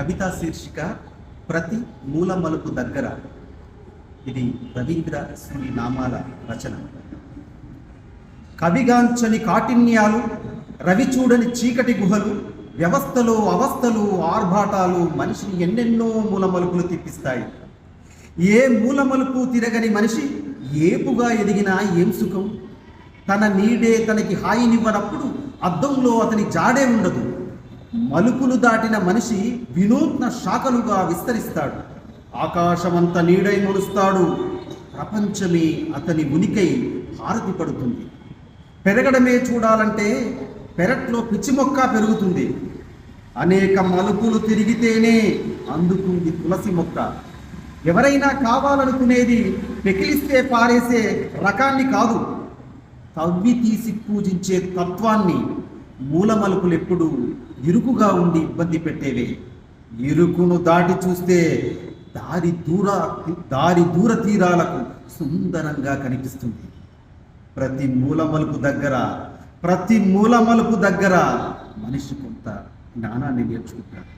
కవితా శీర్షిక ప్రతి మూల మలుపు దగ్గర. ఇది రవీంద్ర శ్రీ నామాల రచన. కవిగాంచని కాఠిన్యాలు రవి చూడని చీకటి గుహలు వ్యవస్థలు అవస్థలు ఆర్భాటాలు మనిషిని ఎన్నెన్నో మూలమలుపులు తిప్పిస్తాయి. ఏ మూలమలుపు తిరగని మనిషి ఏపుగా ఎదిగినా ఏం సుఖం? తన నీడే తనకి హాయినివ్వనప్పుడు అద్దంలో అతని జాడే ఉండదు. మలుపులు దాటిన మనిషి వినూత్న శాఖలుగా విస్తరిస్తాడు. ఆకాశమంత నీడై ముడుస్తాడు ప్రపంచమే అతని ఉనికై హారతి పడుతుంది. పెరగడమే చూడాలంటే పెరట్లో పిచ్చి మొక్క పెరుగుతుంది. అనేక మలుపులు తిరిగితేనే అందుతుంది తులసి మొక్క. ఎవరైనా కావాలనుకునేది పెకిలిస్తే పారేసే రకాన్ని కాదు. తవ్వి తీసి పూజించే తత్వాన్ని మూలమలుపులు ఎప్పుడు ఇరుకుగా ఉండి ఇబ్బంది పెట్టేవే. ఇరుకును దాటి చూస్తే దారి దూర దారి దూర తీరాలకు సుందరంగా కనిపిస్తుంది. ప్రతి మూలమలుపు దగ్గర ప్రతి మూలమలుపు దగ్గర మనిషి కొంత జ్ఞానాన్ని నేర్చుకుంటాడు.